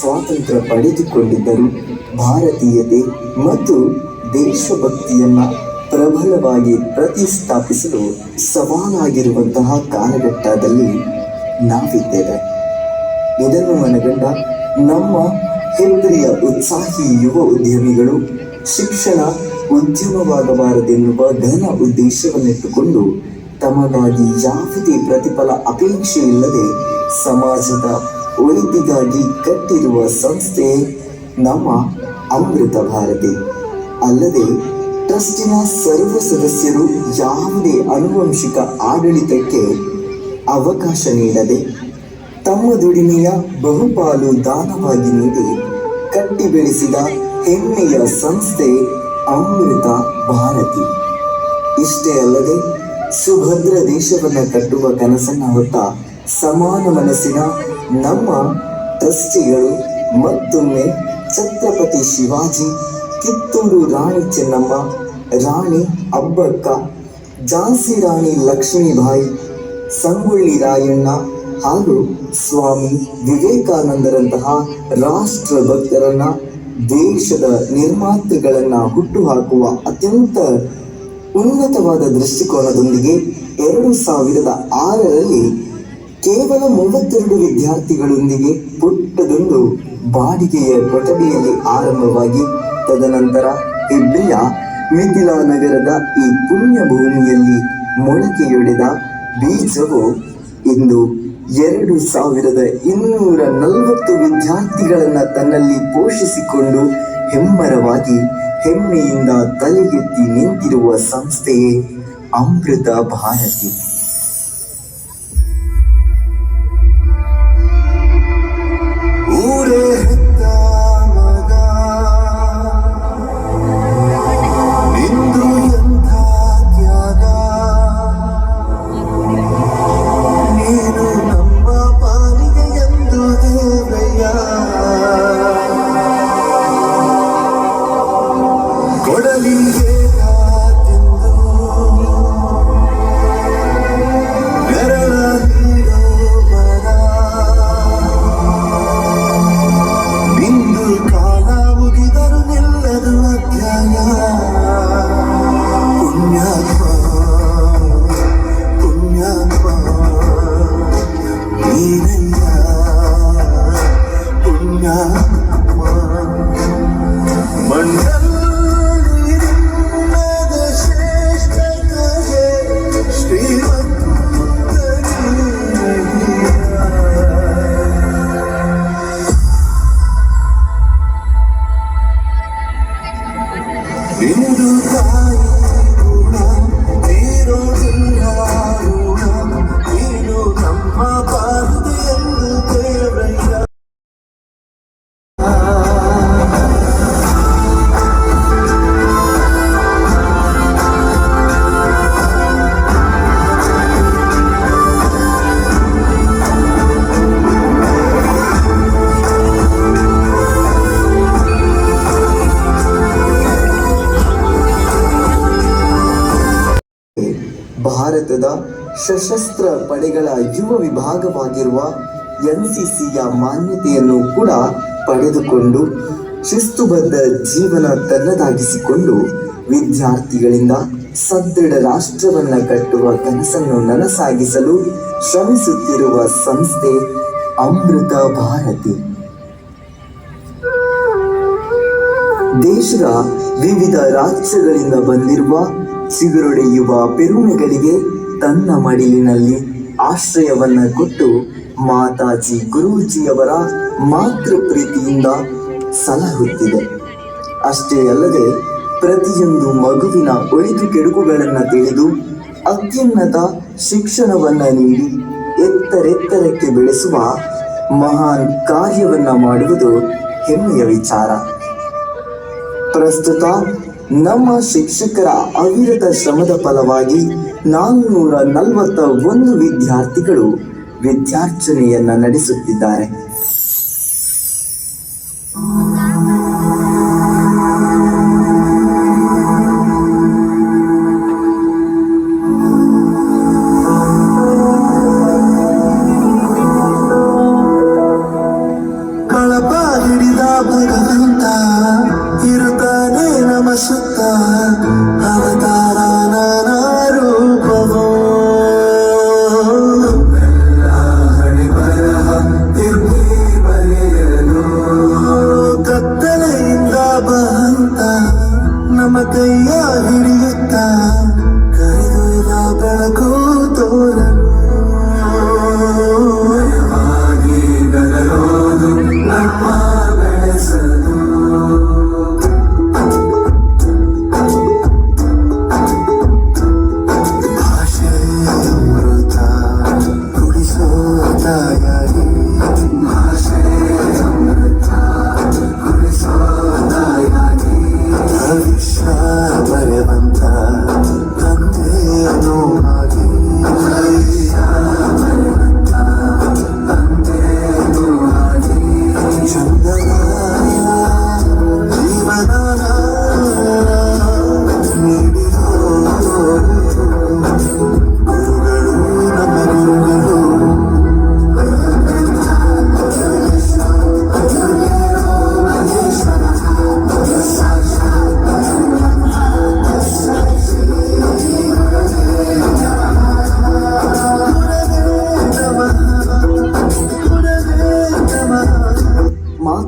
ಸ್ವಾತಂತ್ರ್ಯ ಪಡೆದುಕೊಂಡಿದ್ದರು. ಭಾರತೀಯತೆ ಮತ್ತು ದೇಶಭಕ್ತಿಯನ್ನ ಪ್ರಬಲವಾಗಿ ಪ್ರತಿಷ್ಠಾಪಿಸಲು ಸವಾಲಾಗಿರುವಂತಹ ಕಾಲಘಟ್ಟದಲ್ಲಿ ನಾವಿದ್ದೇವೆ. ಇದನ್ನು ಮನಗಂಡ ನಮ್ಮ ಹೆಮ್ರಿಯ ಉತ್ಸಾಹಿ ಯುವ ಉದ್ಯಮಿಗಳು ಶಿಕ್ಷಣ ಉದ್ಯಮವಾಗಬಾರದೆನ್ನುವ ಘನ ಉದ್ದೇಶವನ್ನಿಟ್ಟುಕೊಂಡು ತಮಗಾಗಿ ಯಾವುದೇ ಪ್ರತಿಫಲ ಅಪೇಕ್ಷೆ ಇಲ್ಲದೆ ಸಮಾಜದ ಒಳಿತಿಗಾಗಿ ಕಟ್ಟಿರುವ ಸಂಸ್ಥೆ ನಮ್ಮ ಅಮೃತ ಭಾರತಿ. ಅಲ್ಲದೆ, ಟ್ರಸ್ಟಿನ ಸರ್ವ ಸದಸ್ಯರು ಯಾವುದೇ ಅನುವಂಶಿಕ ಆಡಳಿತಕ್ಕೆ ಅವಕಾಶ ನೀಡದೆ, ತಮ್ಮ ದುಡಿಮೆಯ ಬಹುಪಾಲು ದಾನವಾಗಿ ನೀಡಿ ಕಟ್ಟಿ ಬೆಳೆಸಿದ ಹೆಮ್ಮೆಯ ಸಂಸ್ಥೆ ಅಮೃತ ಭಾರತಿ. ಇಷ್ಟೇ ಅಲ್ಲದೆ, ಸುಭದ್ರ ದೇಶವನ್ನು ಕಟ್ಟುವ ಕನಸನ್ನು ಹೊತ್ತ ಸಮಾನ ಮನಸ್ಸಿನ ನಮ್ಮ ಟ್ರಸ್ಟಿಗಳು ಮತ್ತೊಮ್ಮೆ ಛತ್ರಪತಿ ಶಿವಾಜಿ, ಕಿತ್ತೂರು ರಾಣಿ ಚೆನ್ನಮ್ಮ, ರಾಣಿ ಅಬ್ಬಕ್ಕ, ಝಾನ್ಸಿ ರಾಣಿ ಲಕ್ಷ್ಮೀಬಾಯಿ, ಸಂಗೊಳ್ಳಿ ರಾಯಣ್ಣ ಹಾಗೂ ಸ್ವಾಮಿ ವಿವೇಕಾನಂದರಂತಹ ರಾಷ್ಟ್ರ ಭಕ್ತರನ್ನ ದೇಶದ ನಿರ್ಮಾತೃಗಳನ್ನ ಹುಟ್ಟುಹಾಕುವ ಅತ್ಯಂತ ಉನ್ನತವಾದ ದೃಷ್ಟಿಕೋನದೊಂದಿಗೆ ಎರಡು ಸಾವಿರದ ಆರರಲ್ಲಿ ಕೇವಲ ಮೂವತ್ತೆರಡು ವಿದ್ಯಾರ್ಥಿಗಳೊಂದಿಗೆ ಪುಟ್ಟದೊಂದು ಬಾಡಿಗೆಯ ಕೊಠಡಿಯಲ್ಲಿ ಆರಂಭವಾಗಿ, ತದನಂತರ ಹೆಬ್ಬಿಯ ಮಿಥಿಲಾ ನಗರದ ಈ ಪುಣ್ಯ ಭೂಮಿಯಲ್ಲಿ ಮೊಳಕೆಯೊಡೆದ ಬೀಜವು ಇಂದು ಎರಡು ಸಾವಿರದ ಇನ್ನೂರ ನಲವತ್ತು ವಿದ್ಯಾರ್ಥಿಗಳನ್ನ ತನ್ನಲ್ಲಿ ಪೋಷಿಸಿಕೊಂಡು ಹೆಮ್ಮರವಾಗಿ ಹೆಮ್ಮೆಯಿಂದ ತಲೆಗೆತ್ತಿ ನಿಂತಿರುವ ಸಂಸ್ಥೆಯೇ ಅಮೃತ ಭಾರತಿ. ಭಾರತದ ಸಶಸ್ತ್ರ ಪಡೆಗಳ ಯುವ ವಿಭಾಗವಾಗಿರುವ ಎನ್ಸಿಸಿಯ ಮಾನ್ಯತೆಯನ್ನು ಕೂಡ ಪಡೆದುಕೊಂಡು ಶಿಸ್ತುಬದ್ಧ ಜೀವನ ತನ್ನದಾಗಿಸಿಕೊಂಡು ವಿದ್ಯಾರ್ಥಿಗಳಿಂದ ಸದೃಢ ರಾಷ್ಟ್ರವನ್ನ ಕಟ್ಟುವ ಕನಸನ್ನು ನನಸಾಗಿಸಲು ಶ್ರಮಿಸುತ್ತಿರುವ ಸಂಸ್ಥೆ ಅಮೃತ ಭಾರತಿ. ದೇಶದ ವಿವಿಧ ರಾಜ್ಯಗಳಿಂದ ಬಂದಿರುವ ಚಿಗುರೊಡೆಯುವ ಪೆರುಮೆಗಳಿಗೆ ತನ್ನ ಮಡಿಲಿನಲ್ಲಿ ಆಶ್ರಯವನ್ನ ಕೊಟ್ಟು ಮಾತಾಜಿ ಗುರೂಜಿಯವರ ಮಾತೃ ಪ್ರೀತಿಯಿಂದ ಸಲಹುತ್ತಿದೆ. ಅಷ್ಟೇ ಅಲ್ಲದೆ ಪ್ರತಿಯೊಂದು ಮಗುವಿನ ಒಳಿತು ಕೆಡುಕುಗಳನ್ನು ತಿಳಿದು ಅತ್ಯುನ್ನತ ಶಿಕ್ಷಣವನ್ನ ನೀಡಿ ಎತ್ತರೆತ್ತರಕ್ಕೆ ಬೆಳೆಸುವ ಮಹಾನ್ ಕಾರ್ಯವನ್ನ ಮಾಡುವುದು ಹೆಮ್ಮೆಯ ವಿಚಾರ. ಪ್ರಸ್ತುತ ನಮ್ಮ ಶಿಕ್ಷಕರ ಅವಿರತ ಶ್ರಮದ ಫಲವಾಗಿ ನಾನ್ನೂರ ನಲವತ್ತ ಒಂದು ವಿದ್ಯಾರ್ಥಿಗಳು ವಿದ್ಯಾರ್ಚನೆಯನ್ನ ನಡೆಸುತ್ತಿದ್ದಾರೆ. ನಮ್ಮ ಕೈಯ ಹಿಡಿಯುತ್ತ ಕರೆದೊಯ್ದ ಬೆಳಕು ತೋರಲು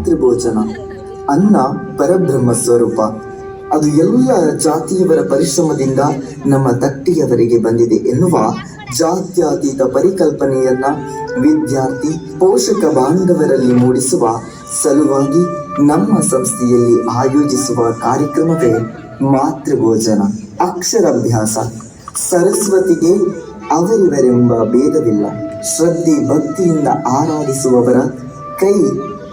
ಮಾತೃಭೋಜನ ಅನ್ನ ಪರಬ್ರಹ್ಮ ಸ್ವರೂಪ. ಅದು ಎಲ್ಲ ಜಾತಿಯವರ ಪರಿಶ್ರಮದಿಂದ ನಮ್ಮ ತಟ್ಟಿಯವರೆಗೆ ಬಂದಿದೆ ಎನ್ನುವ ಜಾತ್ಯತೀತ ಪರಿಕಲ್ಪನೆಯನ್ನ ವಿದ್ಯಾರ್ಥಿ, ಪೋಷಕ ಬಾಂಧವರಲ್ಲಿ ಮೂಡಿಸುವ ಸಲುವಾಗಿ ನಮ್ಮ ಸಂಸ್ಥೆಯಲ್ಲಿ ಆಯೋಜಿಸುವ ಕಾರ್ಯಕ್ರಮವೇ ಮಾತೃಭೋಜನ ಅಕ್ಷರಾಭ್ಯಾಸ. ಸರಸ್ವತಿಗೆ ಅವರಿವರೆಂಬ ಭೇದವಿಲ್ಲ. ಶ್ರದ್ಧೆ, ಭಕ್ತಿಯಿಂದ ಆರಾಧಿಸುವವರ ಕೈ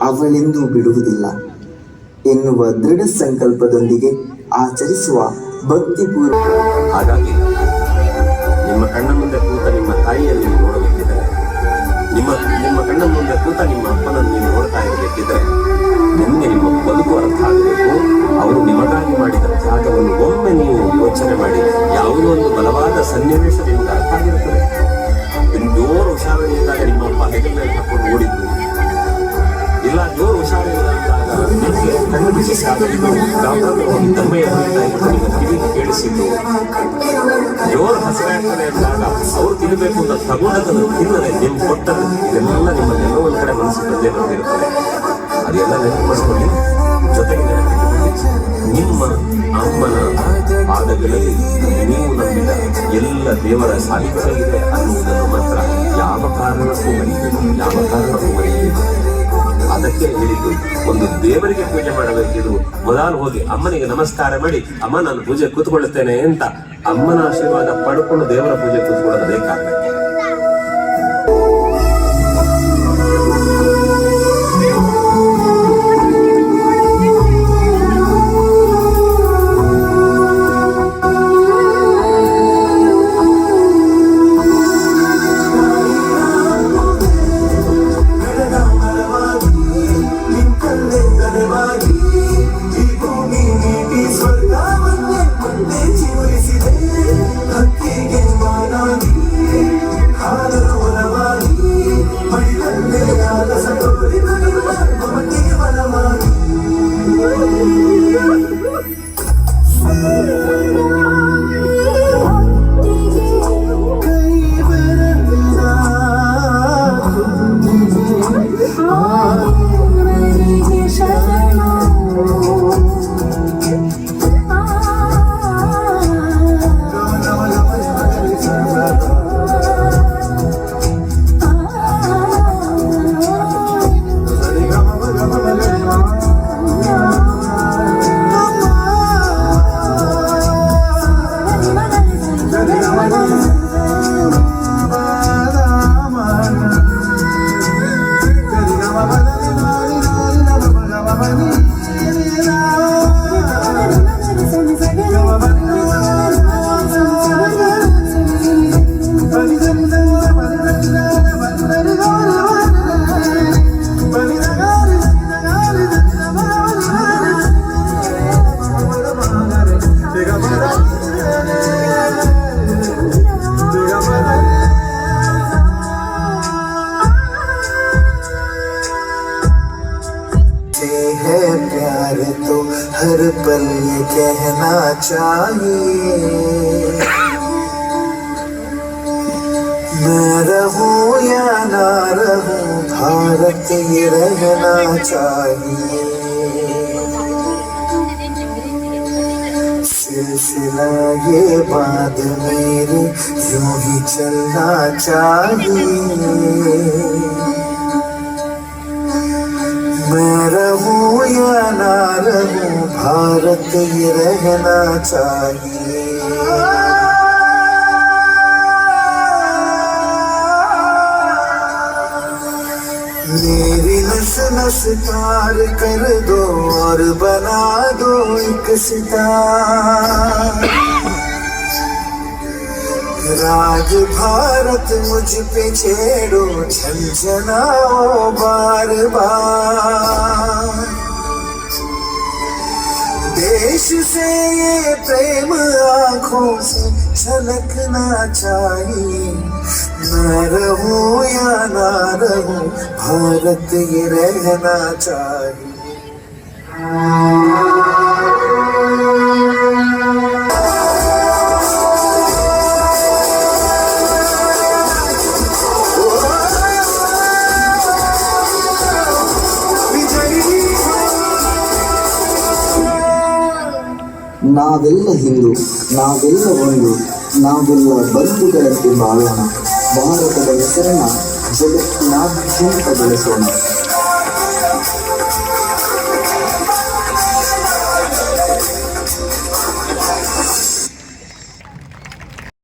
ಅವಳೆಂದೂ ಬಿಡುವುದಿಲ್ಲ. ಎನ್ನುವ ದೃಢ ಸಂಕಲ್ಪದೊಂದಿಗೆ ಆಚರಿಸುವ ಭಕ್ತಿಪೂರ್ವ ಹಾಗಾಗಿ ನಿಮ್ಮ ಕಣ್ಣ ಮುಂದೆ ಕೂತ ನಿಮ್ಮ ತಾಯಿಯನ್ನು ನೀವು ನೋಡಬೇಕಿದ್ರೆ ನಿಮ್ಮ ನಿಮ್ಮ ಕಣ್ಣ ಮುಂದೆ ಕೂತ ನಿಮ್ಮ ಅಪ್ಪನನ್ನು ನೀವು ನೋಡ್ತಾ ಇರಬೇಕಿದ್ರೆ ನಿಮಗೆ ನಿಮ್ಮ ಬದುಕು ಅರ್ಥ ಆಗಬೇಕು. ಅವರು ನಿಮಗಾಗಿ ಮಾಡಿದ ತ್ಯಾಗವನ್ನು ಒಮ್ಮೆ ನೀವು ಯೋಚನೆ ಮಾಡಿ, ಯಾವುದೋ ಒಂದು ಬಲವಾದ ಸನ್ನಿವೇಶದಿಂದ ಅರ್ಥ ಆಗಿರುತ್ತದೆ. ಜೋರು ನಿಮ್ಮ ನಿಮ್ಮಪ್ಪ ಹೆಗಲ ಮೇಲೆ ಹಾಕೊಂಡು ಓಡಿದ್ದು ನಿಮಗೆ ಕಣ್ಣು ಬಿಸಿ ಸಾಕಿದ್ದು ಡಾಕ್ಟರ್ ಹೇಳ್ತಾ ಕಿವಿಗೆ ಕೇಳಿಸಿದ್ದು ಜೋರು ಹಸಿರಾಗ್ತದೆ ಅಂದಾಗ ಅವ್ರು ತಿನ್ನಬೇಕು ಅಂತ ತಗೊಂಡದನ್ನು ತಿನ್ನದೆ ನಿಮ್ಗೆ ಕೊಟ್ಟದ್ದು ಇದೆಲ್ಲ ನಿಮ್ಮ ಎಲ್ಲೋ ಒಂದ್ ಕಡೆ ಮನಸ್ಸು ಬಂದೇ ಬಂದಿರುತ್ತದೆ ಅದೆಲ್ಲ ನೆನಪು ಜೊತೆಗೆ ನಿಮ್ಮ ಅಮ್ಮನ ಪಾದಗಳಲ್ಲಿ ನೀವು ನಂಬಿದ ಎಲ್ಲ ದೇವರ ಇದೆ ಅನ್ನುವುದನ್ನು ಮಾತ್ರ ಯಾವ ಕಾರಣಕ್ಕೂ ಮರೆಯಬೇಕು ಯಾವ ಕಾರಣಕ್ಕೂ ಮರೆಯಬೇಕು ಅದಕ್ಕೆ ಹೇಳಿದ್ದು. ಒಂದು ದೇವರಿಗೆ ಪೂಜೆ ಮಾಡಬೇಕಿದು ಮೊದಲು ಹೋಗಿ ಅಮ್ಮನಿಗೆ ನಮಸ್ಕಾರ ಮಾಡಿ, ಅಮ್ಮ, ನಾನು ಪೂಜೆ ಕೂತ್ಕೊಳ್ಳುತ್ತೇನೆ ಅಂತ ಅಮ್ಮನ ಆಶೀರ್ವಾದ ಪಡ್ಕೊಂಡು ದೇವರ ಪೂಜೆ ಕೂತ್ಕೊಳ್ಳೋದು ಅದೇ پر تو ہر پل یہ کہنا چاہیے۔ میں رہوں یا نہ رہوں، بھارت یہ رہنا چاہیے۔ سلسلہ یہ بات میری یوں ہی چلنا چاہیے۔ میں یا نہ رہوں بھارت یہ رہنا چاہیے میری نس نس پار کر دو اور بنا دو ایک ستار راج بھارت مجھ پہ چھیڑو جھل جناؤ بار بار۔ دیش سے یہ پریم آنکھوں سے چھلکنا چاہیے۔ نہ رہوں یا نہ رہوں بھارت یہ رہنا چاہیے۔ ನಾವೆಲ್ಲ ಹಿಂದೂ ನಾವೆಲ್ಲ ಒಂದು ನಾವೆಲ್ಲ ಬಂಧುಗಳಂತೆ ಬಾಳೋಣ ಭಾರತದ ಹೆಸರನ್ನ ಜಗತ್ತಿನಾದ್ಯಂತ ಬೆಳೆಸೋಣ.